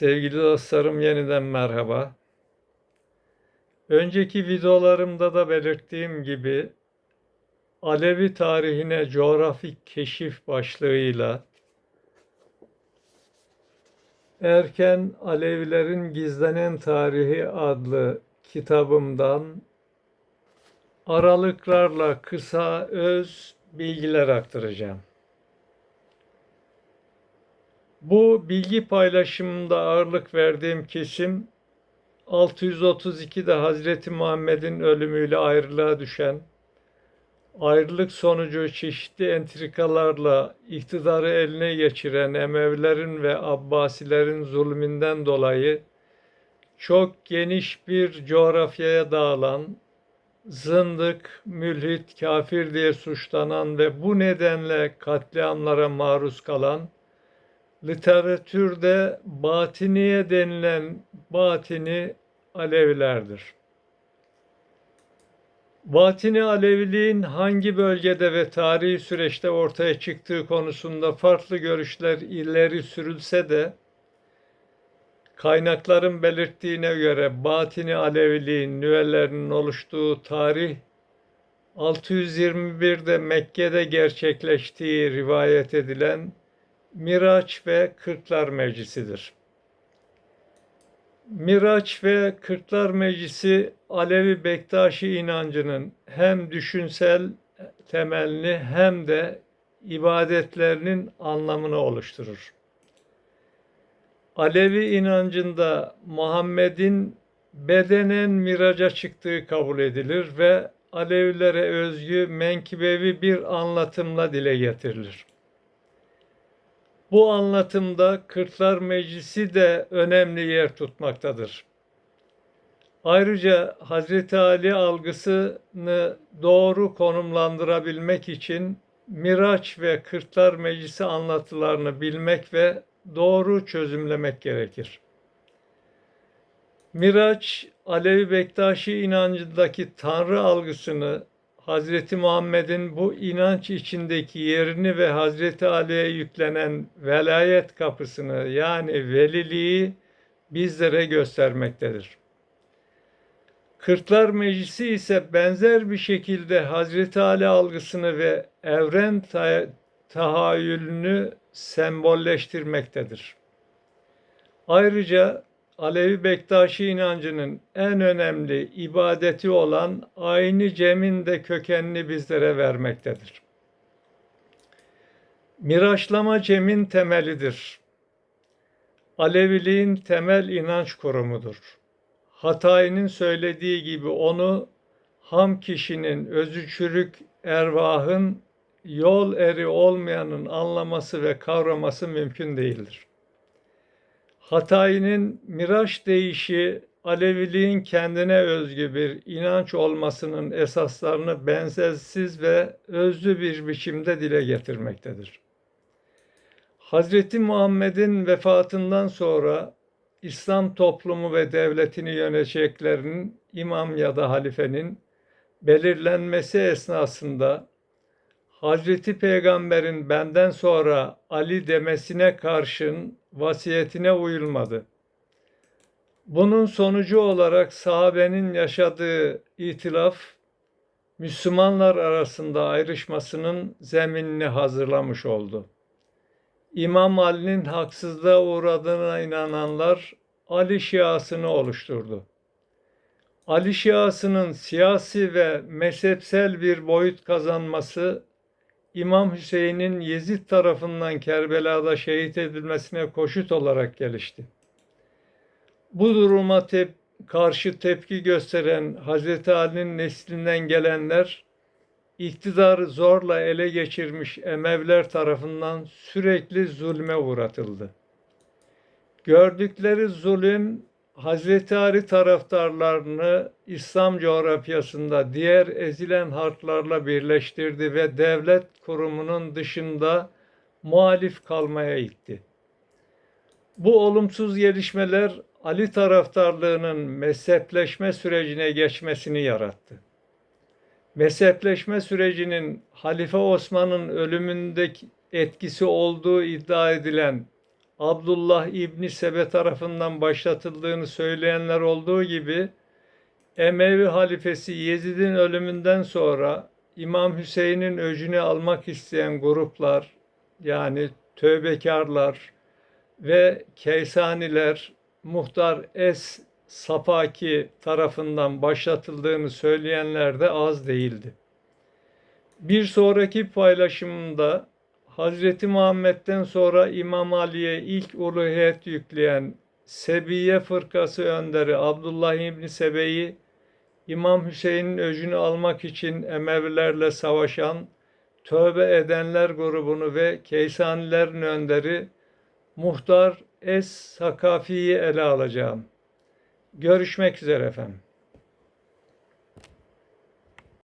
Sevgili dostlarım yeniden merhaba. Önceki videolarımda da belirttiğim gibi Alevi tarihine coğrafik keşif başlığıyla Erken Alevilerin Gizlenen Tarihi adlı kitabımdan aralıklarla kısa öz bilgiler aktaracağım. Bu bilgi paylaşımında ağırlık verdiğim kesim 632'de Hazreti Muhammed'in ölümüyle ayrılığa düşen, ayrılık sonucu çeşitli entrikalarla iktidarı eline geçiren Emevilerin ve Abbasilerin zulmünden dolayı çok geniş bir coğrafyaya dağılan, zındık, mülhit, kafir diye suçlanan ve bu nedenle katliamlara maruz kalan literatürde batiniye denilen batini Alevilerdir. Batini Aleviliğin hangi bölgede ve tarihi süreçte ortaya çıktığı konusunda farklı görüşler ileri sürülse de kaynakların belirttiğine göre Batini Aleviliğin nüvelerinin oluştuğu tarih 621'de Mekke'de gerçekleştiği rivayet edilen Miraç ve Kırklar Meclisi'dir. Miraç ve Kırklar Meclisi Alevi Bektaşi inancının hem düşünsel temelini hem de ibadetlerinin anlamını oluşturur. Alevi inancında Muhammed'in bedenen miraca çıktığı kabul edilir ve Alevilere özgü menkibevi bir anlatımla dile getirilir. Bu anlatımda Kırklar Meclisi de önemli yer tutmaktadır. Ayrıca Hazreti Ali algısını doğru konumlandırabilmek için Miraç ve Kırklar Meclisi anlatılarını bilmek ve doğru çözümlemek gerekir. Miraç, Alevi Bektaşi inancındaki Tanrı algısını Hazreti Muhammed'in bu inanç içindeki yerini ve Hazreti Ali'ye yüklenen velayet kapısını yani veliliği bizlere göstermektedir. Kırklar Meclisi ise benzer bir şekilde Hazreti Ali algısını ve evren tahayyülünü sembolleştirmektedir. Ayrıca Alevi Bektaşi inancının en önemli ibadeti olan aynı cemin de kökenini bizlere vermektedir. Miraçlama cemin temelidir. Aleviliğin temel inanç kurumudur. Hatay'ın söylediği gibi onu ham kişinin özü çürük ervahın yol eri olmayanın anlaması ve kavraması mümkün değildir. Hatay'ın miraç değişi Aleviliğin kendine özgü bir inanç olmasının esaslarını benzersiz ve özlü bir biçimde dile getirmektedir. Hazreti Muhammed'in vefatından sonra İslam toplumu ve devletini yöneteceklerinin imam ya da halifenin belirlenmesi esnasında Hazreti Peygamber'in benden sonra Ali demesine karşın vasiyetine uyulmadı. Bunun sonucu olarak sahabenin yaşadığı itilaf, Müslümanlar arasında ayrışmasının zeminini hazırlamış oldu. İmam Ali'nin haksızlığa uğradığına inananlar Ali Şiasını oluşturdu. Ali Şiasının siyasi ve mezhepsel bir boyut kazanması İmam Hüseyin'in Yezid tarafından Kerbela'da şehit edilmesine koşut olarak gelişti. Bu duruma tep karşı tepki gösteren Hz. Ali'nin neslinden gelenler iktidarı zorla ele geçirmiş Emevler tarafından sürekli zulme uğratıldı. Gördükleri zulüm Hazreti Ali taraftarlarını İslam coğrafyasında diğer ezilen halklarla birleştirdi ve devlet kurumunun dışında muhalif kalmaya itti. Bu olumsuz gelişmeler Ali taraftarlığının mezhepleşme sürecine geçmesini yarattı. Mezhepleşme sürecinin Halife Osman'ın ölümündeki etkisi olduğu iddia edilen Abdullah İbni Sebe tarafından başlatıldığını söyleyenler olduğu gibi Emevi halifesi Yezid'in ölümünden sonra İmam Hüseyin'in öcünü almak isteyen gruplar yani tövbekarlar ve Keysaniler Muhtar Es Safaki tarafından başlatıldığını söyleyenler de az değildi. Bir sonraki paylaşımında Hazreti Muhammed'den sonra İmam Ali'ye ilk uluhiyet yükleyen Sebiye fırkası önderi Abdullah İbni Sebe'yi İmam Hüseyin'in öcünü almak için Emevilerle savaşan tövbe edenler grubunu ve Keysanilerin önderi Muhtar Es Sakafi'yi ele alacağım. Görüşmek üzere efendim.